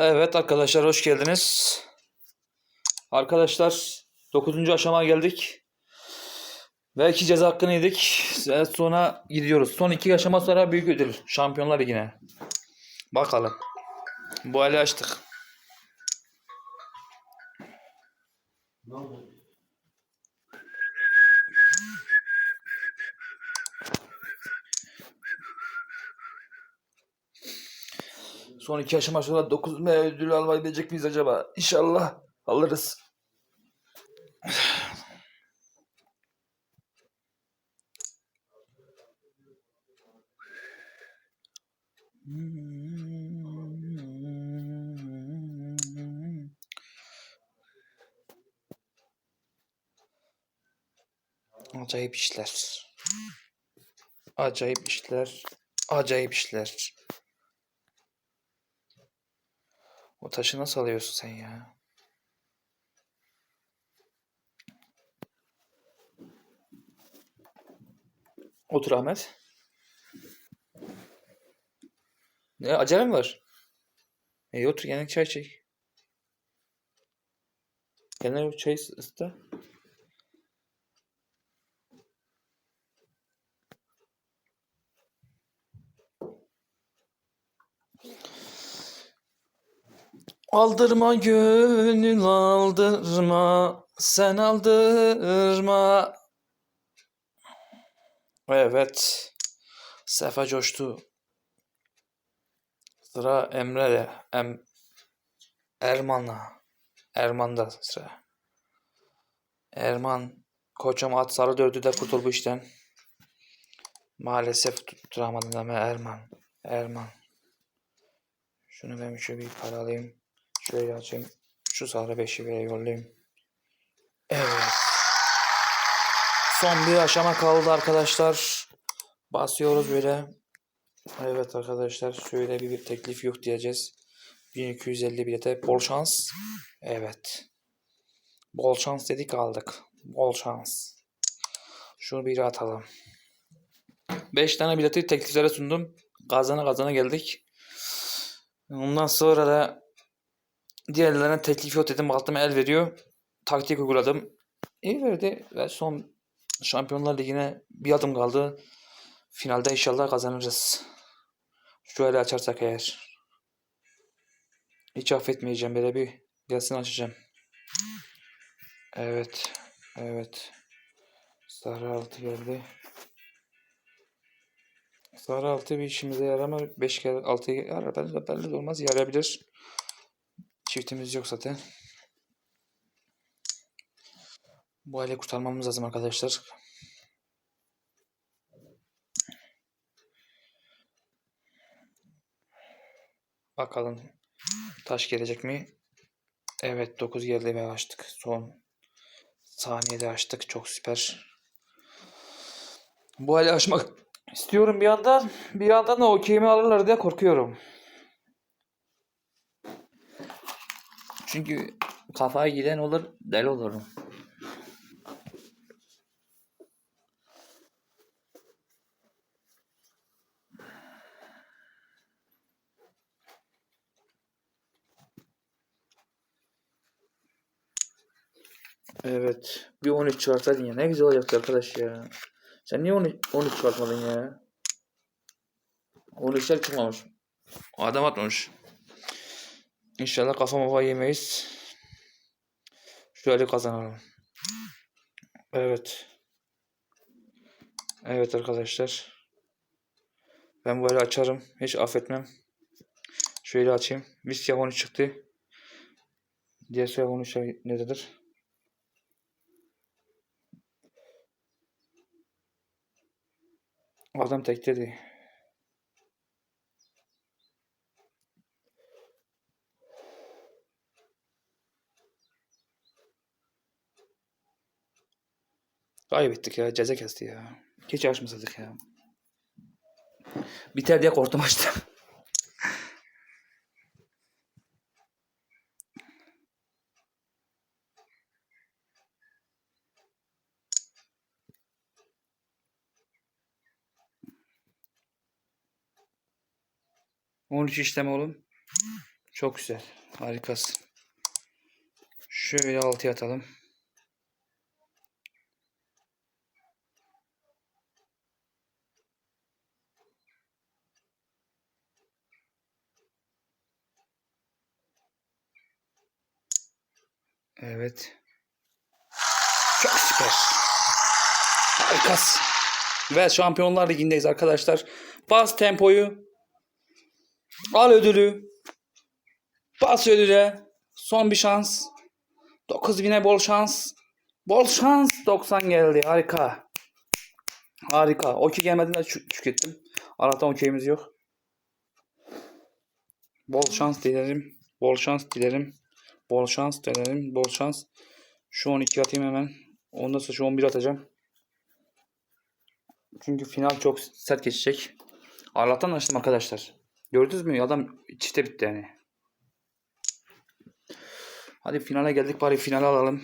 Evet arkadaşlar hoş geldiniz. Arkadaşlar 9. aşamaya geldik. Ve iki ceza hakkını yedik. Ve sonra gidiyoruz. Son iki aşama sonra büyük ödül. Şampiyonlar Ligi'ne. Bakalım. Bu hali açtık. Son iki aşama sonra 9 M ödülü alabilecek miyiz acaba? İnşallah alırız. Acayip işler. Acayip işler. Acayip işler. O taşı nasıl alıyorsun sen ya? Otur Ahmet. Ne acele mi var? İyi otur gene çay çek. Gene çay iste. Aldırma gönül aldırma sen aldırma. Evet. Sefa coştu. Sıra Emre'de. Em Erman'la. Erman'da sıra. Erman koçum at sarı dördü de kurtul bu işten. Maalesef tutturamadım ama Erman. Erman. Şunu ben şöyle bir para alayım. Şöyle açayım. Şu sarı beşi bile yollayayım. Evet. Son bir aşama kaldı arkadaşlar. Basıyoruz böyle. Evet arkadaşlar şöyle bir, bir teklif yok diyeceğiz. 1250 bilete bol şans. Evet. Bol şans dedik aldık. Bol şans. Şunu bir atalım. 5 tane bileti tekliflere sundum. Kazana kazana geldik. Ondan sonra da diğerlerine teklif yok dedim. Baktım el veriyor. Taktik uyguladım. İyi verdi ve son Şampiyonlar Ligi'ne bir adım kaldı. Finalde inşallah kazanırız. Şu eli açarsak eğer. Hiç affetmeyeceğim böyle bir gelsin açacağım. Evet. Evet. Sarı altı geldi. Sarı altı bir işimize yaramaz. 5 kere 6 yarar. Belli, belli olmaz. Yarayabilir. Çiftimiz yok zaten. Bu hale kurtarmamız lazım arkadaşlar. Bakalım taş gelecek mi? Evet 9 geldi ve açtık. Son saniyede açtık. Çok süper. Bu hali aşmak istiyorum bir yandan. Bir yandan da okeyimi alırlar diye korkuyorum. Çünkü kafaya giden olur, deli olurum. Evet. Bir 13 çıkarsaydın ya. Ne güzel olacaktı arkadaş ya. Sen niye 13, 13 çıkartmadın ya? 13'ler çıkmamış. Adam atmamış. İnşallah kafa mafa yemeyiz. Şöyle kazanalım. Evet. Evet arkadaşlar. Ben böyle açarım. Hiç affetmem. Şöyle açayım. Bir siyah 13 çıktı. Diğer siyah 13 nerededir? Adam tek dedi. Kaybettik ya. Ceza kesti ya. Hiç açmasaydık ya. Biter diye korktum açtım. On üç işlem oğlum. Çok güzel. Harikasın. Şöyle altıya atalım. Evet. Çok süper. Harikasın. Ve Şampiyonlar Ligi'ndeyiz arkadaşlar. Bas tempoyu. Al ödülü. Bas ödüle. Son bir şans. 9000'e bol şans. Bol şans. 90 geldi. Harika. Harika. Okey gelmediğinde tükettim. Allah'tan okeyimiz yok. Bol şans dilerim. Bol şans dilerim. Bol şans dilerim. Bol şans. Şu 12 atayım hemen. Ondan sonra şu 11 atacağım. Çünkü final çok sert geçecek. Allah'tan açtım arkadaşlar. Gördünüz mü? Adam çifte bitti yani. Hadi finale geldik bari finale alalım.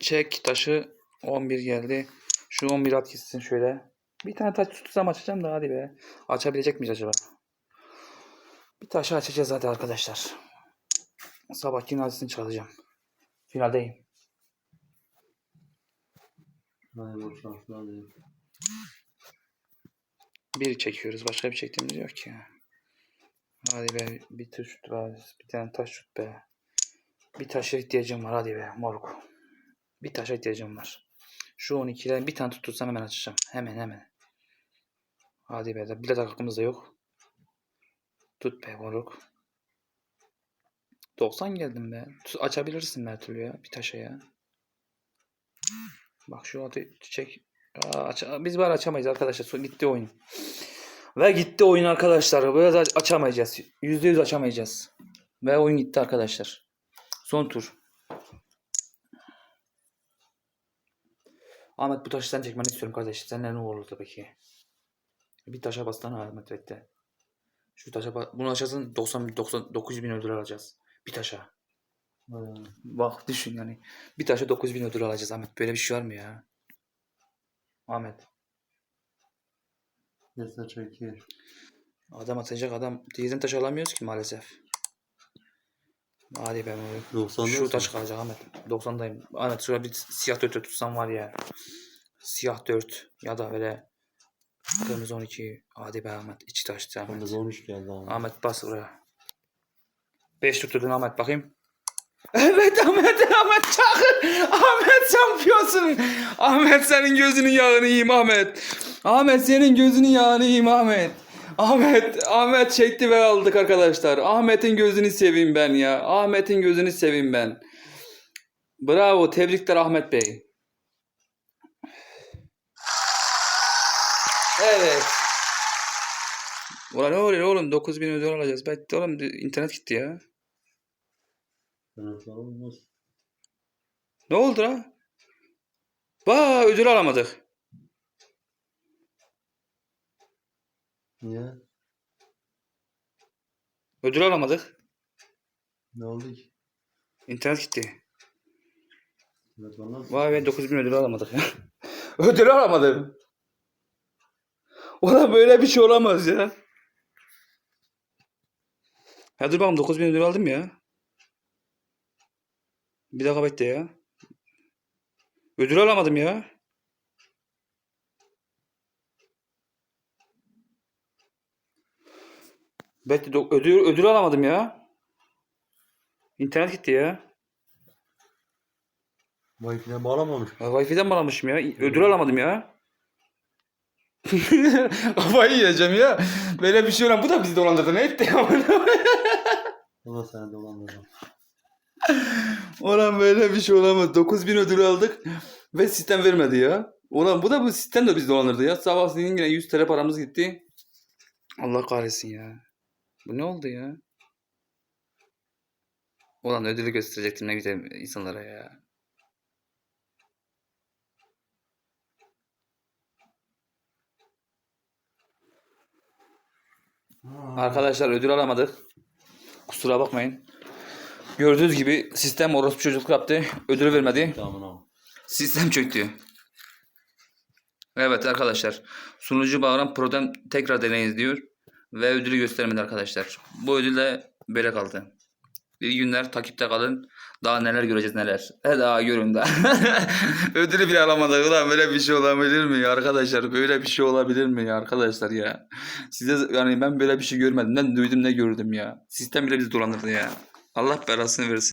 Çek taşı 11 geldi. Şu 11 at gitsin şöyle. Bir tane taş tutsam açacağım da hadi be. Açabilecek miyiz acaba? Bir taşı açacağız hadi arkadaşlar. Sabah cinazesini çalacağım. Finaldeyim. Bol şanslar hadi. Bir çekiyoruz. Başka bir çektiğimiz yok ki. Hadi be. Bir taş şut. Bir tane taş şut be. Bir taşa ihtiyacım var. Hadi be moruk. Bir taşa ihtiyacım var. Şu 12'den bir tane tutursam hemen açacağım. Hemen hemen. Hadi be. Bir de hakkımız da yok. Tut be moruk. 90 geldim be. Açabilirsin her türlü ya. Bir taşa ya. Bak şu atı çek. Aa, aç- biz var açamayız arkadaşlar. Son- Gitti oyun. Ve gitti oyun arkadaşlar. Böyle aç- açamayacağız. %100 açamayacağız. Ve oyun gitti arkadaşlar. Son tur. Ahmet bu taşı sen çekmeni istiyorum kardeşim. Senden ne olur tabii ki. Bir taşa bastana Ahmet bekle. Şu taşa bunu açarsın 90 99 bin ödül alacağız. Bir taşa. Hadi. Bak düşün yani. Bir taşa 9 bin ödül alacağız Ahmet. Böyle bir şey var mı ya? Ahmet. Yasa çekir. Adam atacak adam. Diğerini taş alamıyoruz ki maalesef. Hadi be moruk. 90 Şu taş kalacak Ahmet. 90'dayım. Ahmet şuraya bir siyah 4 tutsam var ya. Siyah 4 ya da böyle kırmızı 12. Hadi be Ahmet. İçi taştı Ahmet. Bende 13 geldi abi. Ahmet bas buraya. 5 tutturdun Ahmet bakayım. Evet Ahmet Ahmet çakır. Ahmet şampiyonsun. Ahmet senin gözünün yağını yiyeyim Ahmet. Ahmet senin gözünün yağını yiyeyim Ahmet. Ahmet Ahmet çekti ve aldık arkadaşlar. Ahmet'in gözünü seveyim ben ya. Ahmet'in gözünü seveyim ben. Bravo tebrikler Ahmet Bey. Evet. Ulan ne oluyor oğlum? 9000 ödül alacağız. Bekle oğlum internet gitti ya. Olmaz. Ne oldu la? Ba ödül alamadık. Niye? Ödül alamadık. Ne oldu ki? İnternet gitti. Evet. Vay be 9000 ödül alamadık ya. ödül alamadık. Ulan böyle bir şey olamaz ya. Ya dur bakalım 9000 ödül aldım ya. Bir dakika bekle ya. Ödül alamadım ya. Bekle ödül, ödül alamadım ya. İnternet gitti ya. Wi-Fi'den bağlamamış. Ya Wi-Fi'den mi almışım ya? Ödül alamadım ya. Kafayı yiyeceğim ya. Böyle bir şey olan bu da bizi dolandırdı. Ne etti ya? Allah seni dolandırdı. Ulan böyle bir şey olamaz. 9000 ödül aldık ve sistem vermedi ya. Ulan bu da bu sistem de bizi dolandırdı ya. Sabah senin yine 100 TL paramız gitti. Allah kahretsin ya. Bu ne oldu ya? Ulan ödülü gösterecektim ne güzel insanlara ya. Arkadaşlar ödül alamadık. Kusura bakmayın. Gördüğünüz gibi sistem orospu çocuk yaptı. Ödül vermedi. Tamam. Sistem çöktü. Evet arkadaşlar. Sunucu bağıran problem tekrar deneyiniz diyor. Ve ödülü göstermedi arkadaşlar. Bu ödül de böyle kaldı. İyi günler takipte kalın. Daha neler göreceğiz neler. E daha görün daha. Ödülü bile alamadık. Ulan böyle bir şey olabilir mi arkadaşlar? Böyle bir şey olabilir mi arkadaşlar ya? Size yani ben böyle bir şey görmedim. Ne duydum ne gördüm ya. Sistem bile bizi dolandırdı ya. Allah belasını versin.